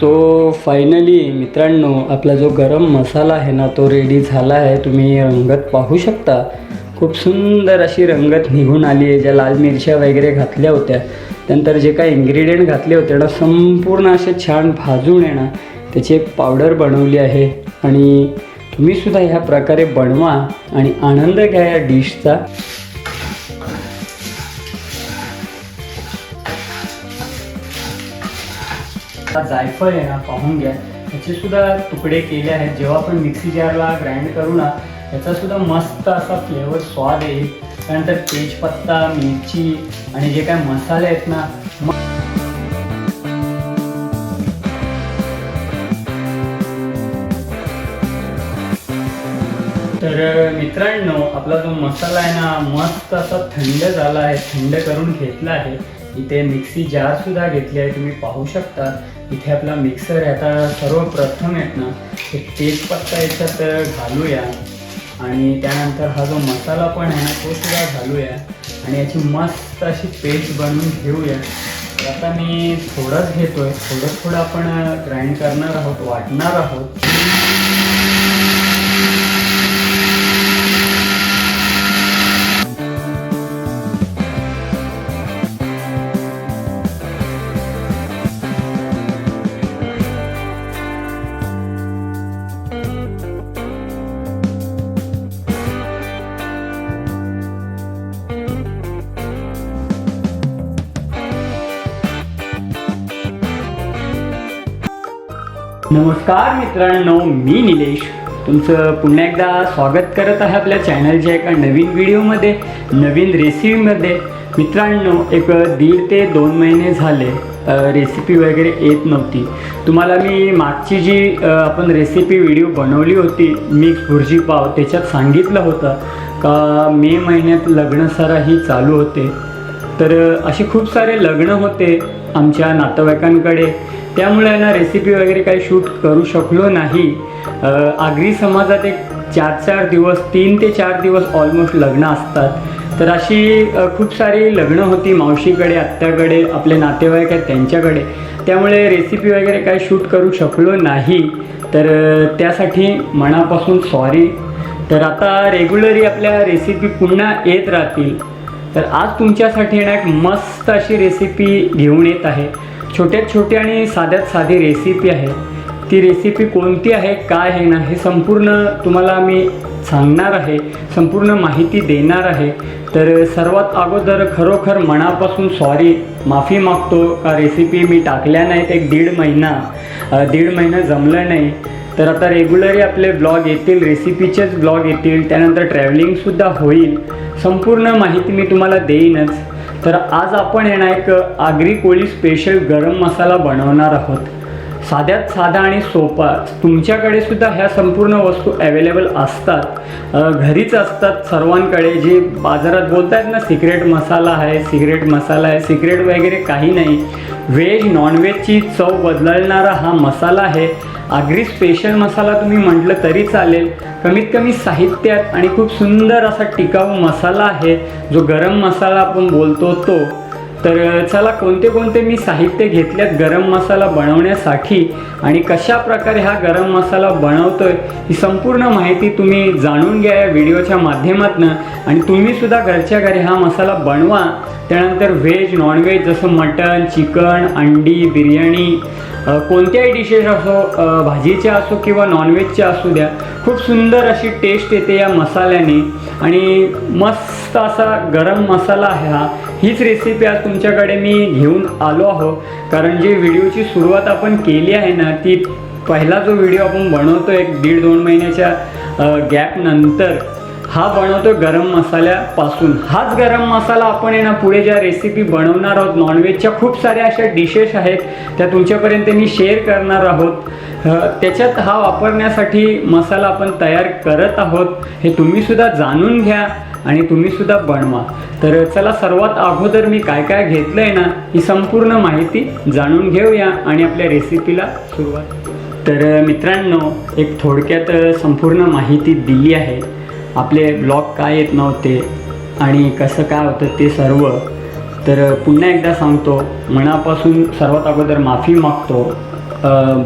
तो फायनली मित्रांनो आपला जो गरम मसाला आहे ना तो रेडी झाला आहे. तुम्ही रंगत पाहू शकता. खूप सुंदर अशी रंगत निघून आली आहे ज्या लाल मिरच्या वगैरे घातल्या होत्या. त्यानंतर जे काही इन्ग्रेडियंट घातले होते ना संपूर्ण असे छान भाजून आहे ना त्याची एक पावडर बनवली आहे. आणि तुम्हीसुद्धा ह्या प्रकारे बनवा आणि आनंद घ्या या डिशचा जायफळ आहे ना पाहून घ्या. त्याचे सुद्धा तुकडे केले आहेत. जेव्हा आपण मिक्सी जारला ग्राइंड करू ना त्याचा सुद्धा मस्त असा फ्लेवर स्वाद येईल. त्यानंतर तेजपत्ता मिरची आणि जे काय मसाले आहेत ना तर मित्रांनो आपला जो मसाला आहे ना मस्त असा थंड झाला आहे. थंड करून घेतला आहे. इथे मिक्सी जार सुद्धा घेतली आहे तुम्ही पाहू शकता. इथे आपला मिक्सर आता सर्वप्रथम आहेत ना एक तेजपत्ता याच्यात घालूया. आणि त्यानंतर हा जो मसाला पण आहे ना तो सुद्धा घालूया. आणि याची मस्त अशी पेस्ट बनवून घेऊया. आता मी थोडंच घेतोय. थोडं थोडं आपण ग्राइंड करणार आहोत वाटणार आहोत. नमस्कार मित्रांनो मी निलेश. तुमचं पुन्हा एकदा स्वागत करत आहे आपल्या चॅनलच्या एका नवीन व्हिडिओमध्ये नवीन रेसिपीमध्ये. मित्रांनो एक दीड ते दोन महिने झाले रेसिपी वगैरे येत नव्हती. तुम्हाला मी मागची जी आपण रेसिपी व्हिडिओ बनवली होती मिक्स भुर्जी पाव त्याच्यात सांगितलं होतं का मे महिन्यात लग्नसारा ही चालू होते. तर असे खूप सारे लग्न होते आमच्या नातेवाईकांकडे. त्यामुळे ना रेसिपी वगैरे काही शूट करू शकलो नाही. आगरी समाजात एक चार चार दिवस तीन ते चार दिवस ऑलमोस्ट लग्न असतात. तर अशी खूप सारी लग्न होती मावशीकडे आत्याकडे आपले नातेवाईक आहेत त्यांच्याकडे. त्यामुळे रेसिपी वगैरे काय शूट करू शकलो नाही. तर त्यासाठी मनापासून सॉरी तर आता रेग्युलरी आपल्या रेसिपी पुन्हा येत राहतील. तर आज तुमच्यासाठी ना एक मस्त अशी रेसिपी घेऊन येत आहे. छोट्यात छोटी आणि साध्यात साधी रेसिपी आहे. ती रेसिपी कोणती आहे काय आहे ना हे संपूर्ण तुम्हाला मी सांगणार आहे. संपूर्ण माहिती देणार आहे. तर सर्वात अगोदर खरोखर मनापासून सॉरी माफी मागतो. का रेसिपी मी टाकल्या नाहीत एक दीड महिना. दीड महिना जमलं नाही. तर आता रेग्युलरी आपले ब्लॉग येतील रेसिपीचेच ब्लॉग येतील. त्यानंतर ट्रॅव्हलिंगसुद्धा होईल. संपूर्ण माहिती मी तुम्हाला देईनच. तर आज आपण येणार ना एक आगरी कोळी स्पेशल गरम मसाला बनवणार आहोत. साध्यात साधा आणि सोपा. तुमच्याकडे सुद्धा ह्या संपूर्ण वस्तू अवेलेबल असतात. घरीच असतात सर्वांकडे. जे बाजारात बोलतात ना सिक्रेट मसाला आहे सिक्रेट मसाला आहे सिक्रेट वगैरे काही नाही. व्हेज नॉनव्हेजची चव बदलणारा हा मसाला आहे. आगरी स्पेशल मसाला तुम्ही म्हटलं तरी चालेल. कमीत कमी साहित्यात आणि खूप सुंदर असा टिकाऊ मसाला आहे जो गरम मसाला आपण बोलतो तो. तर चला कोणते कोणते मी साहित्य घेतल्यात गरम मसाला बनवण्यासाठी आणि कशा प्रकारे हा गरम मसाला बनवतोय ही संपूर्ण माहिती तुम्ही जाणून घ्या या व्हिडिओच्या माध्यमातून. आणि तुम्हीसुद्धा घरच्या घरी हा मसाला बनवा. त्यानंतर व्हेज नॉनव्हेज जसं मटण चिकन अंडी बिर्याणी कोणत्याही डिशेस असो भाजीचे भाजीच्या असो किंवा नॉनव्हेजच्या असू द्या खूप सुंदर अशी टेस्ट येते या मसाल्याने. आणि मस्त असा गरम मसाला आहे हा. हीच रेसिपी आज तुमच्याकडे मी घेऊन आलो आहो. कारण जी व्हिडिओची सुरुवात आपण केली आहे ना ती पहिला जो व्हिडिओ आपण बनवतो एक दीड दोन महिन्याच्या गॅपनंतर हा बनवतो गरम मसाल्यापासून हाच गरम मसाला आपण आहे ना पुढे ज्या रेसिपी बनवणार आहोत नॉनव्हेजच्या खूप साऱ्या अशा डिशेस आहेत त्या तुमच्यापर्यंत मी शेअर करणार आहोत. त्याच्यात हा वापरण्यासाठी मसाला आपण तयार करत आहोत. हे तुम्हीसुद्धा जाणून घ्या आणि तुम्हीसुद्धा बनवा. तर चला सर्वात अगोदर मी काय काय घेतलं आहे ना ही संपूर्ण माहिती जाणून घेऊया आणि आपल्या रेसिपीला सुरुवात तर मित्रांनो एक थोडक्यात संपूर्ण माहिती दिली आहे. आपले ब्लॉग काय येत नव्हते आणि कसं काय होतं ते सर्व. तर पुन्हा एकदा सांगतो मनापासून सर्वात अगोदर माफी मागतो.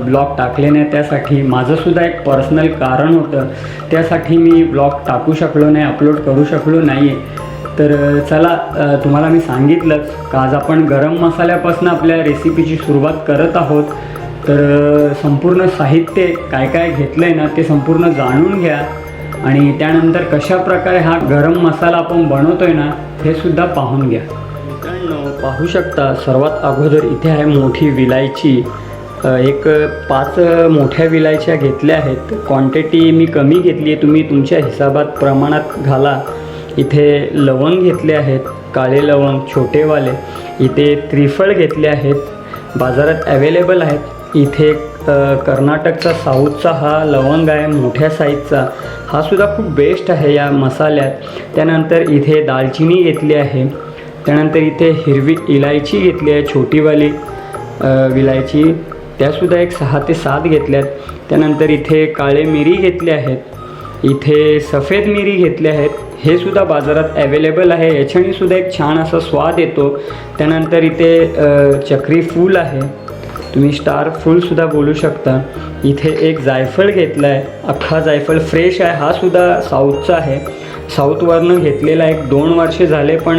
ब्लॉग टाकले नाही त्यासाठी माझंसुद्धा एक पर्सनल कारण होतं. त्यासाठी मी ब्लॉग टाकू शकलो नाही अपलोड करू शकलो नाही तर चला तुम्हाला मी सांगितलंच का आज आपण गरम मसाल्यापासून आपल्या रेसिपीची सुरुवात करत आहोत. तर संपूर्ण साहित्य काय काय घेतलं आहे ना ते संपूर्ण जाणून घ्या. आणि त्यानंतर कशा प्रकारे हा गरम मसाला आपण बनवतोय ना हे सुद्धा पाहून घ्या. मित्रांनो पाहू शकता सर्वात अगोदर इथे आहे मोठी विलायची. एक पाच मोठ्या विलायच्या घेतल्या आहेत. क्वांटिटी मी कमी घेतली आहे तुम्ही तुमच्या हिसाबात प्रमाणात घाला. इथे लवंग घेतले आहेत काळे लवंग छोटेवाले. इथे त्रिफळ घेतले आहेत बाजारात अवेलेबल आहेत. इथे कर्नाटकचा साऊथचा हा लवंग आहे मोठ्या साईजचा. हा सुद्धा खूप बेस्ट आहे या मसाल्यात. त्यानंतर इथे दालचिनी घेतली आहे. त्यानंतर इथे हिरवी इलायची घेतली आहे छोटीवाली विलायची. त्यासुद्धा एक सहा ते सात घेतल्यात. त्यानंतर इथे काळे मिरी घेतले आहेत. इथे सफेद मिरी घेतले आहेत. हे सुद्धा बाजारात अवेलेबल आहे. याच्याने सुद्धा एक छान असा स्वाद येतो. त्यानंतर इथे चक्री फूल आहे. तुम्ही स्टार फुलसुद्धा बोलू शकता. इथे एक जायफळ घेतला आहे अख्खा जायफळ फ्रेश आहे हा सुद्धा साऊथचा आहे. साऊथवरनं घेतलेला एक दोन वर्षे झाले पण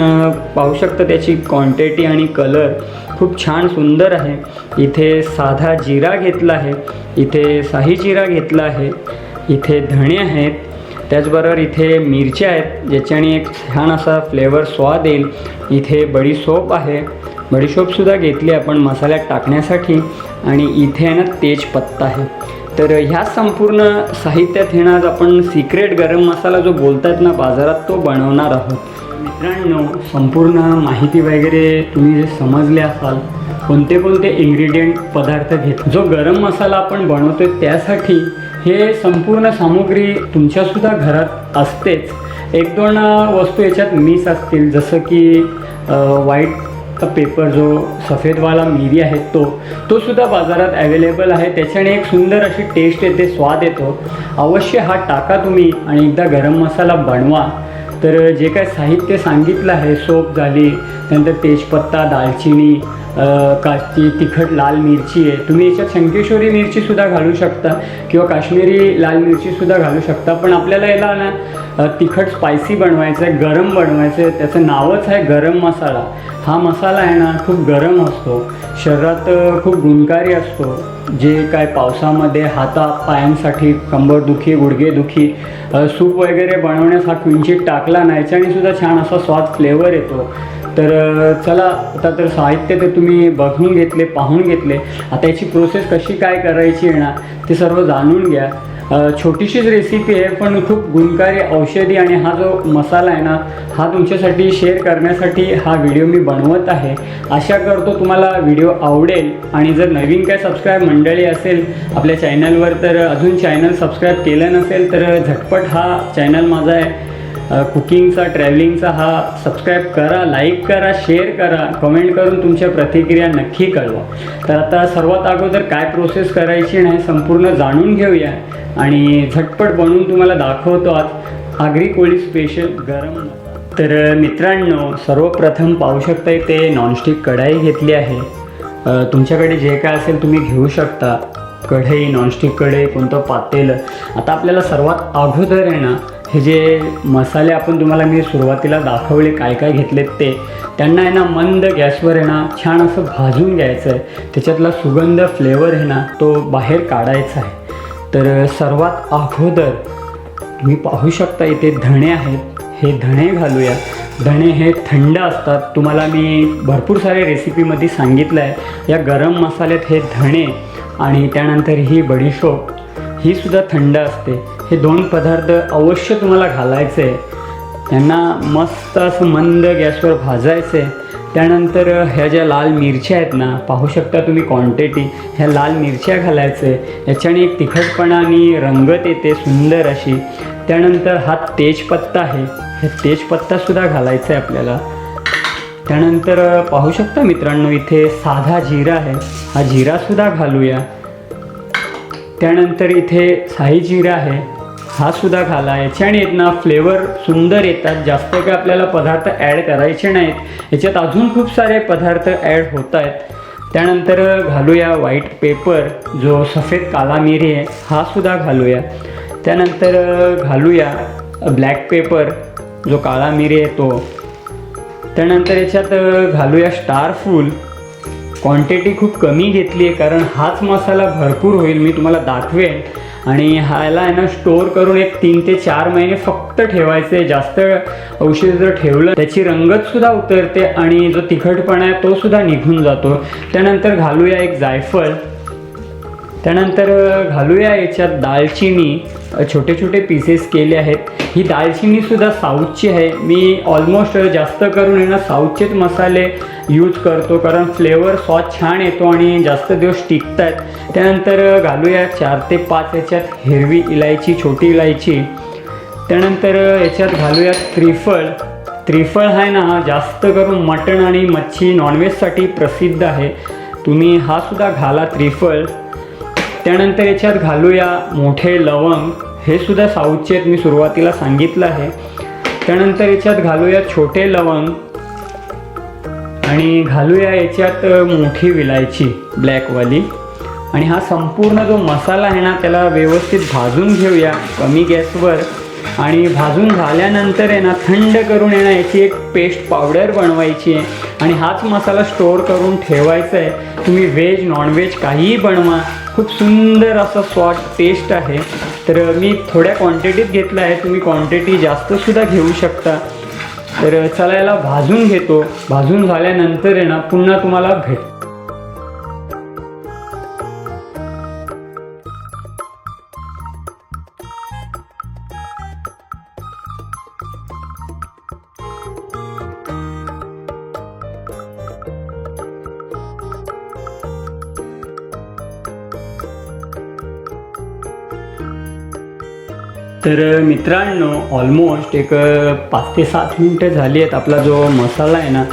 पाहू शकता त्याची क्वांटिटी आणि कलर खूप छान सुंदर आहे. इथे साधा जिरा घेतला आहे इथे साही जिरा घेतला आहे इथे धणे आहेत त्याचबरोबर इथे मिरच्या आहेत ज्याच्याने एक छान असा फ्लेवर स्वाद येईल. इथे बडीसोप आहे बडीशोपसुद्धा घेतली आपण मसाल्यात टाकण्यासाठी आणि इथे आहे ना तेजपत्ता आहे. तर ह्या संपूर्ण साहित्यात येणार आपण सिक्रेट गरम मसाला जो बोलतात ना बाजारात तो बनवणार आहोत. मित्रांनो संपूर्ण माहिती वगैरे तुम्ही जे समजले असाल कोणते कोणते इन्ग्रेडियंट पदार्थ घेत जो गरम मसाला आपण बनवतो त्यासाठी हे संपूर्ण सामुग्री तुमच्यासुद्धा घरात असतेच. एक दोन वस्तू याच्यात मिस असतील जसं की वाईट पेपर जो सफेदवाला मिरी आहे तो तो सुद्धा बाजारात अवेलेबल आहे. त्याच्याने एक सुंदर अशी टेस्ट येते स्वाद येतो. अवश्य हा टाका तुम्ही आणि एकदा गरम मसाला बनवा. तर जे काय साहित्य सांगितलं आहे सोप झाली त्यानंतर तेजपत्ता दालचिनी काची तिखट लाल मिरची आहे. तुम्ही याच्यात शंकेश्वरी मिरचीसुद्धा घालू शकता किंवा काश्मीरी लाल मिरचीसुद्धा घालू शकता. पण आपल्याला याला ना तिखट स्पायसी बनवायचं आहे गरम बनवायचं आहे त्याचं नावच आहे गरम मसाला. हा मसाला आहे ना खूप गरम असतो. शरीरात खूप गुणकारी असतो. जे काय पावसामध्ये हाता पायांसाठी कंबरदुखी गुडघेदुखी सूप वगैरे बनवण्यास हा किंचित टाकला ना याच्याने सुद्धा छान असा स्वाद फ्लेवर येतो. तर चला आता तर साहित्य ते तुम्ही बघून घेतले पाहून घेतले. आता याची प्रोसेस कशी काय करायची येणार ते सर्व जाणून घ्या. छोटीशीच रेसिपी आहे पण खूप गुणकारी औषधी आणि हा जो मसाला आहे ना हा तुमच्यासाठी शेअर करण्यासाठी हा व्हिडिओ मी बनवत आहे. आशा करतो तुम्हाला व्हिडिओ आवडेल. आणि जर नवीन काय सबस्क्राईब मंडळी असेल आपल्या चॅनलवर तर अजून चॅनल सबस्क्राईब केलं नसेल तर झटपट हा चॅनल माझा आहे. कुकिंगचा ट्रॅव्हलिंगचा हा सबस्क्राईब करा लाईक करा शेअर करा कमेंट करून तुमच्या प्रतिक्रिया नक्की कळवा. तर आता सर्वात अगोदर काय प्रोसेस करायची नाही संपूर्ण जाणून घेऊया आणि झटपट बनवून तुम्हाला दाखवतो आज. आगरी कोळी स्पेशल गरम तर मित्रांनो सर्वप्रथम पाहू शकता ते नॉनस्टिक कढाई घेतली आहे. तुमच्याकडे जे काय असेल तुम्ही घेऊ शकता. कढई नॉनस्टिक कढई कोणतं पातेलं. आता आपल्याला सर्वात अगोदर आहे ना हे जे मसाले आपण तुम्हाला मी सुरुवातीला दाखवले काय काय घेतलेत ते त्यांना आहे ना मंद गॅसवर आहे ना छान असं भाजून घ्यायचं आहे त्याच्यातला सुगंध फ्लेवर आहे ना तो बाहेर काढायचा आहे. तर सर्वात अगोदर तुम्ही पाहू शकता इथे धणे आहेत. हे धणे घालूया. धणे हे थंड असतात. तुम्हाला मी भरपूर सारे रेसिपीमध्ये सांगितलं आहे या गरम मसाल्यात हे धणे आणि त्यानंतर ही बडीशोप. ही सुद्धा थंड असते. हे दोन पदार्थ अवश्य तुम्हाला घालायचे आहे. त्यांना मस्त असं मंद गॅसवर भाजायचं आहे. त्यानंतर ह्या ज्या लाल मिरच्या आहेत ना पाहू शकता तुम्ही क्वांटिटी ह्या लाल मिरच्या घालायचे याच्याने एक तिखटपणा आणि रंगत येते सुंदर अशी. त्यानंतर हा तेजपत्ता आहे. हे तेजपत्तासुद्धा घालायचा आहे आपल्याला. त्यानंतर पाहू शकता मित्रांनो इथे साधा जिरा आहे. हा जिरासुद्धा घालूया. त्यानंतर इथे साई जिरा आहे. हा सुद्धा घाला याच्याने आहेत ना फ्लेवर सुंदर येतात. जास्त काय आपल्याला पदार्थ ॲड करायचे नाहीत. याच्यात अजून खूप सारे पदार्थ ॲड होत आहेत त्यानंतर घालूया व्हाईट पेपर जो सफेद काला मिरी आहे हा सुद्धा घालूया. त्यानंतर घालूया ब्लॅक पेपर जो काळा मिरी आहे तो. त्यानंतर याच्यात घालूया स्टार फूल क्वांटिटी खूप कमी घेतली आहे कारण हाच मसाला भरपूर होईल मी तुम्हाला दाखवेन. आणि ह्याला आहे ना स्टोअर करून एक तीन ते चार महिने फक्त ठेवायचे. जास्त औषध जर ठेवलं त्याची रंगतसुद्धा उतरते आणि जो तिखटपणा आहे तो सुद्धा निघून जातो. त्यानंतर घालूया एक जायफळ. त्यानंतर घालूया याच्यात दालचिनी. छोटे छोटे पीसेस केले आहेत. ही दालचिनीसुद्धा साऊथची आहे. मी ऑलमोस्ट जास्त करून आहे ना साऊथचेच मसाले यूज करतो. कारण फ्लेवर स्वाद छान येतो आणि जास्त दिवस टिकत आहेत त्यानंतर घालूया चार ते पाच याच्यात हिरवी इलायची छोटी इलायची. त्यानंतर याच्यात घालूया त्रिफळ. त्रिफळ आहे ना हा जास्त करून मटण आणि मच्छी नॉनव्हेजसाठी प्रसिद्ध आहे. तुम्ही हा सुद्धा घाला त्रिफळ. त्यानंतर याच्यात घालूया मोठे लवंग. हे सुद्धा साऊथचे आहेत मी सुरुवातीला सांगितलं आहे. त्यानंतर याच्यात घालूया छोटे लवंग. आणि घालूया याच्यात मोठी विलायची ब्लॅकवाली. आणि हा संपूर्ण जो मसाला आहे ना त्याला व्यवस्थित भाजून घेऊया कमी गॅसवर. आणि भाजून झाल्यानंतर आहे ना थंड करून येणं याची एक पेस्ट पावडर बनवायची आहे. आणि हाच मसाला स्टोअर करून ठेवायचा आहे. तुम्ही व्हेज नॉनव्हेज काहीही बनवा. खूप सुंदर असा स्वाद टेस्ट आहे. तर मी थोड्या क्वांटिटीत घेतला आहे तुम्ही क्वांटिटी जास्तसुद्धा घेऊ शकता. तर चला याला भाजून घेतो. भाजून झाल्यानंतर आहे ना पुन्हा तुम्हाला भेट तर मित्रांनो ऑलमोस्ट एक पाच ते सात मिनटं झाली आहेत. आपला जो मसाला आहे ना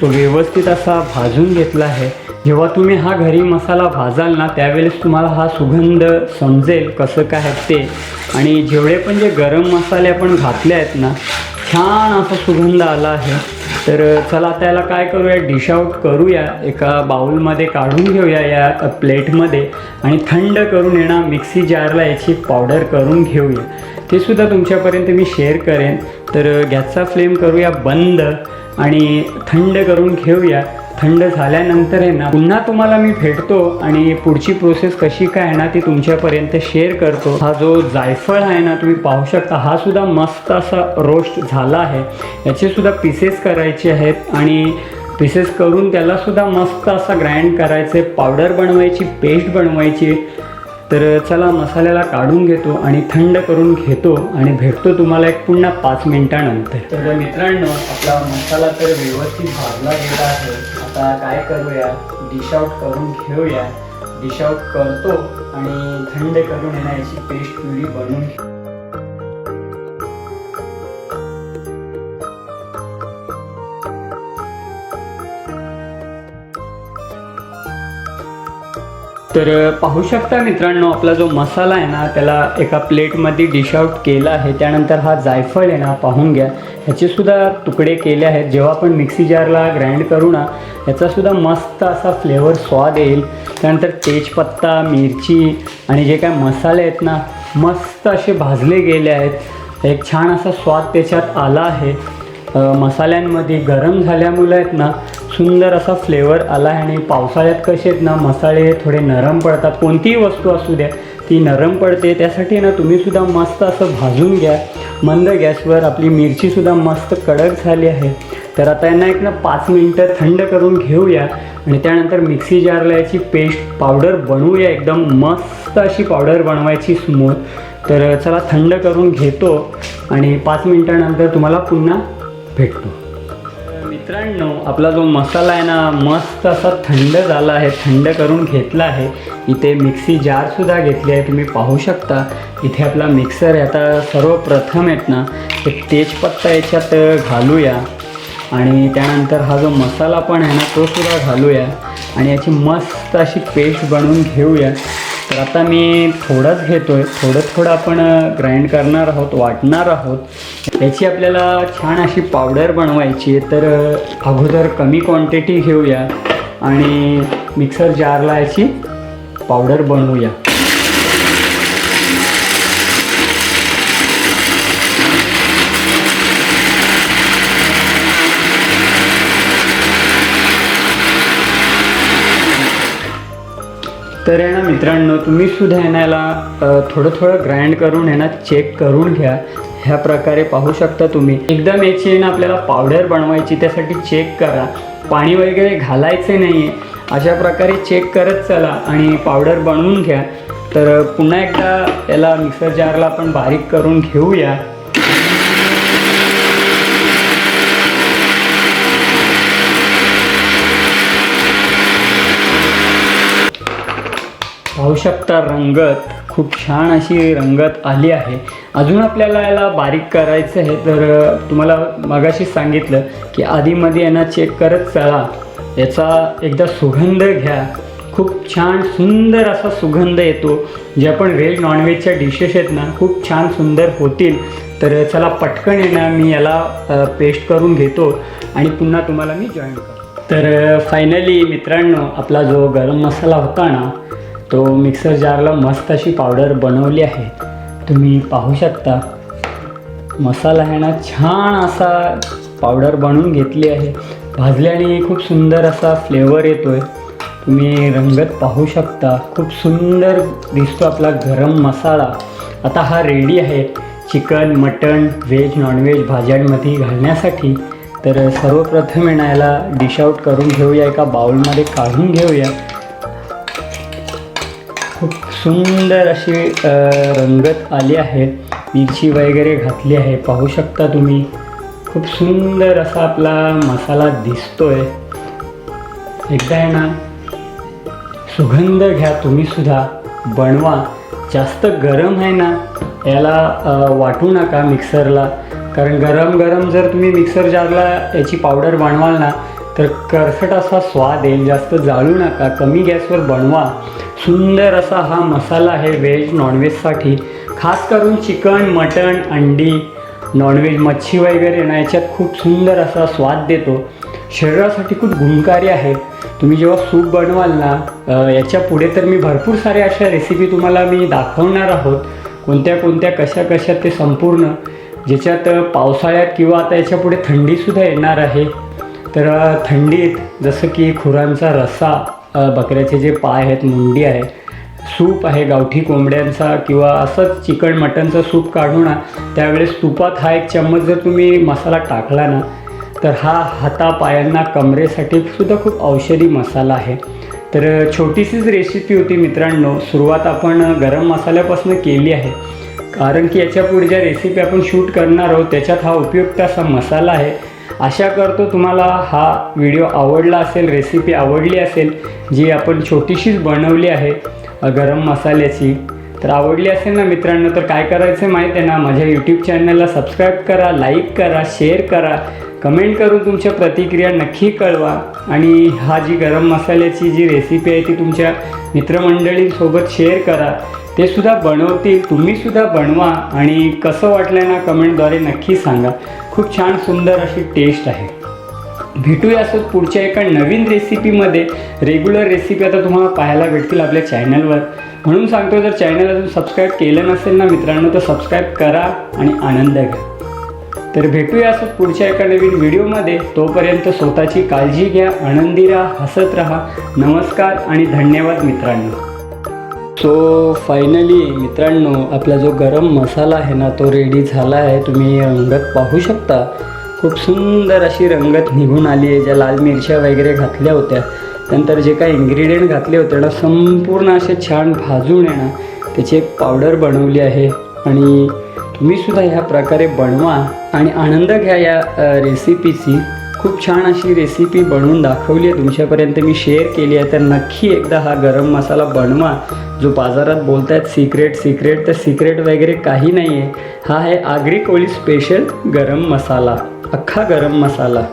तो व्यवस्थित असा भाजून घेतला आहे. जेव्हा तुम्ही हा घरी मसाला भाजाल ना त्यावेळेस तुम्हाला हा सुगंध समजेल कसं काय आहे ते. आणि जेवढे पण जे गरम मसाले आपण घातले आहेत ना छान असा सुगंध आला आहे. तर चला आता याला काय करूया? डिश आउट करूया. एका बाउलमध्ये काढून घेऊया या प्लेटमध्ये आणि थंड करून येणार मिक्सी जारला याची पावडर करून घेऊया. ते सुद्धा तुमच्यापर्यंत मी शेअर करेन. तर गॅसचा फ्लेम करूया बंद आणि थंड करून घेऊया. थंड झाल्यानंतर आहे ना पुन्हा तुम्हाला मी भेटतो आणि पुढची प्रोसेस कशी काय आहे ना ती तुमच्यापर्यंत शेअर करतो. हा जो जायफळ आहे ना तुम्ही पाहू शकता हा सुद्धा मस्त असा रोस्ट झाला आहे. याचे सुद्धा पीसेस करायचे आहेत आणि पीसेस करून त्याला सुद्धा मस्त असा ग्राइंड करायचे पावडर बनवायची पेस्ट बनवायची. तर चला मसाल्याला काढून घेतो आणि थंड करून घेतो आणि भेटतो तुम्हाला एक पुन्हा पाच मिनिटानंतर. तर मित्रांनो आपला मसाला तर व्यवस्थित भाजला गेला आहे. आता काय करूया? डिश आउट करून घेऊया. डिश आउट करतो आणि थंड करून येण्याची पेस्ट प्युरी बनवून तर पाहू शकता मित्रांनो आपला जो मसाला आहे ना त्याला एका प्लेटमध्ये डिश आउट केला आहे. त्यानंतर हा जायफळ आहे ना पाहून घ्या. ह्याचेसुद्धा तुकडे केले आहेत. जेव्हा आपण मिक्सी जारला ग्राइंड करू ना याचासुद्धा मस्त असा फ्लेवर स्वाद येईल. त्यानंतर तेजपत्ता मिरची आणि जे काय मसाले आहेत ना मस्त असे भाजले गेले आहेत. एक छान असा स्वाद त्याच्यात आला आहे. मसाल्यांमध्ये गरम झाल्यामुळे आहेत ना सुंदर असा फ्लेवर आला आहे आणि पावसाळ्यात कसे आहेत ना मसाले थोडे नरम पडतात. कोणतीही वस्तू असू द्या ती नरम पडते. त्यासाठी ना तुम्हीसुद्धा मस्त असं भाजून घ्या. मंद गॅसवर आपली मिरचीसुद्धा मस्त कडक झाली आहे. तर आता यांना एक ना पाच मिनटं थंड करून घेऊया आणि त्यानंतर मिक्सी जारला याची पेस्ट पावडर बनवूया. एकदम मस्त अशी पावडर बनवायची स्मूथ तर चला थंड करून घेतो आणि पाच मिनटानंतर तुम्हाला पुन्हा भेटतो. मित्रांनो आपला जो मसाला आहे ना मस्त असा थंड झाला आहे थंड करून घेतला आहे. इथे मिक्सी जारसुद्धा घेतली आहे तुम्ही पाहू शकता. इथे आपला मिक्सर आहे आता सर्वप्रथम आहेत ना एक तेजपत्ता याच्यात घालूया. आणि त्यानंतर हा जो मसाला पण आहे ना तो सुद्धा घालूया. आणि याची मस्त अशी पेस्ट बनवून घेऊया. तर आता मी थोडंच घेतो आहे थोडं थोडं आपण ग्राइंड करणार आहोत वाटणार आहोत. याची आपल्याला छान अशी पावडर बनवायची आहे तर अगोदर कमी क्वांटिटी घेऊया आणि मिक्सर जारला याची पावडर बनवूया. तर आहे ना मित्रांनो तुम्ही सुद्धा येण्याला थोडं थोडं ग्राइंड करून आहे ना चेक करून घ्या. ह्या प्रकारे पाहू शकता तुम्ही. एकदम याची ना आपल्याला पावडर बनवायची त्यासाठी चेक करा. पाणी वगैरे घालायचे नाही आहे अशा प्रकारे चेक करत चला आणि पावडर बनवून घ्या. तर पुन्हा एकदा याला मिक्सर जारला आपण बारीक करून घेऊया. पाहू शकता रंगत खूप छान अशी रंगत आली आहे. अजून आपल्याला याला बारीक करायचं आहे तर तुम्हाला मगाशी सांगितलं की आधीमध्ये यांना चेक करत चला. याचा एकदा सुगंध घ्या. खूप छान सुंदर असा सुगंध येतो. जे आपण व्हेज नॉनव्हेजच्या डिशेस आहेत ना खूप छान सुंदर होतील. तर चला पटकन येणार मी याला पेस्ट करून घेतो आणि पुन्हा तुम्हाला मी जॉईन करतो. तर फायनली मित्रांनो आपला जो गरम मसाला होता ना तो मिक्सर जारला मस्त अशी पावडर बनवली आहे. तुम्ही पाहू शकता. मसाला आहे ना छान असा पावडर बनवून घेतली आहे. भाजल्याने खूप सुंदर असा फ्लेवर येतो आहे तुम्ही रंगत पाहू शकता. खूप सुंदर दिसतो आपला गरम मसाला. आता हा रेडी आहे. चिकन मटण व्हेज नॉनव्हेज भाज्यांमध्ये घालण्यासाठी. तर सर्वप्रथम येणायला डिश आउट करून घेऊया. एका बाउलमध्ये काढून घेऊया. सुंदर अशी रंगत आली आहे मिरची वगैरे घातली आहे. पाहू शकता तुम्ही. खूप सुंदर असा आपला मसाला दिसतोय. एकदा आहे ना सुगंध घ्या तुम्ही सुद्धा. बनवा. जास्त गरम आहे ना याला वाटू नका मिक्सरला. कारण गरम गरम जर तुम्ही मिक्सर जारला याची पावडर बनवाल ना तर करसट असा स्वाद येईल जास्त जाळू नका कमी गॅसवर बनवा. सुंदर असा हा मसाला आहे व्हेज नॉनव्हेजसाठी खास करून चिकन मटण अंडी नॉनव्हेज मच्छी वगैरे ना याच्यात खूप सुंदर असा स्वाद देतो. शरीरासाठी खूप गुणकारी आहे. तुम्ही जेव्हा सूप बनवाल ना याच्यापुढे तर मी भरपूर साऱ्या अशा रेसिपी तुम्हाला मी दाखवणार आहोत. कोणत्या कोणत्या कशा कशा ते संपूर्ण. ज्याच्यात पावसाळ्यात किंवा आता याच्यापुढे थंडीसुद्धा येणार आहे. तर थंडीत जसं की खुरांचा रस्सा बकऱ्याचे जे पाय आहेत मुंडी आहे सूप आहे गावठी कोंबड्यांचा किंवा असंच चिकन मटनचं सूप काढू ना त्यावेळेस तुपात हा एक चम्मच जर तुम्ही मसाला टाकला ना तर हा हातापायांना कमरेसाठी सुद्धा खूप औषधी मसाला आहे. तर छोटीशीच रेसिपी होती मित्रांनो सुरुवात आपण गरम मसाल्यापासून केली आहे. कारण की याच्यापुढे ज्या रेसिपी आपण शूट करणार आहोत त्याच्यात हा उपयुक्त असा मसाला आहे. आशा करतो तुम्हाला हा व्हिडिओ आवडला असेल रेसिपी आवडली असेल जी आपण छोटीशीच बनवली आहे गरम मसाल्याची. तर आवडली असेल ना मित्रांनो तर काय करायचं आहे माहीत आहे ना? माझ्या यूट्यूब चॅनलला सबस्क्राईब करा लाईक करा शेअर करा. कमेंट करून तुमच्या प्रतिक्रिया नक्की कळवा. आणि हा जी गरम मसाल्याची जी रेसिपी आहे ती तुमच्या मित्रमंडळींसोबत शेअर करा. ते सुद्धा बनवतील तुम्हीसुद्धा बनवा. आणि कसं वाटलं ना कमेंटद्वारे नक्की सांगा. खूप छान सुंदर अशी टेस्ट आहे. भेटूया असं पुढच्या एका नवीन रेसिपीमध्ये रेग्युलर रेसिपी आता तुम्हाला पाहायला भेटतील आपल्या चॅनलवर म्हणून सांगतो जर चॅनल अजून सबस्क्राईब केलं नसेल ना मित्रांनो तर सबस्क्राईब करा आणि आनंद घ्या. तर भेटूया असं पुढच्या एका नवीन व्हिडिओमध्ये तोपर्यंत स्वतःची काळजी घ्या आनंदी राहा हसत राहा. नमस्कार आणि धन्यवाद मित्रांनो. सो फायनली मित्रांनो आपला जो गरम मसाला आहे ना तो रेडी झाला आहे. तुम्ही रंगत पाहू शकता. खूप सुंदर अशी रंगत निघून आली आहे ज्या लाल मिरच्या वगैरे घातल्या होत्या. नंतर जे काही इन्ग्रेडियंट घातले होते ना संपूर्ण असे छान भाजून आहे ना त्याची एक पावडर बनवली आहे. आणि तुम्हीसुद्धा ह्या प्रकारे बनवा आणि आनंद घ्या या रेसिपीची खूप छान अशी रेसिपी बनवून दाखवली आहे. तुमच्यापर्यंत मी शेअर केली आहे. तर नक्की एकदा हा गरम मसाला बनवा. जो बाजारात बोलत आहेत सिक्रेट सिक्रेट तर सिक्रेट वगैरे काही नाही आहे हा आहे आगरी कोळी स्पेशल गरम मसाला. अख्खा गरम मसाला.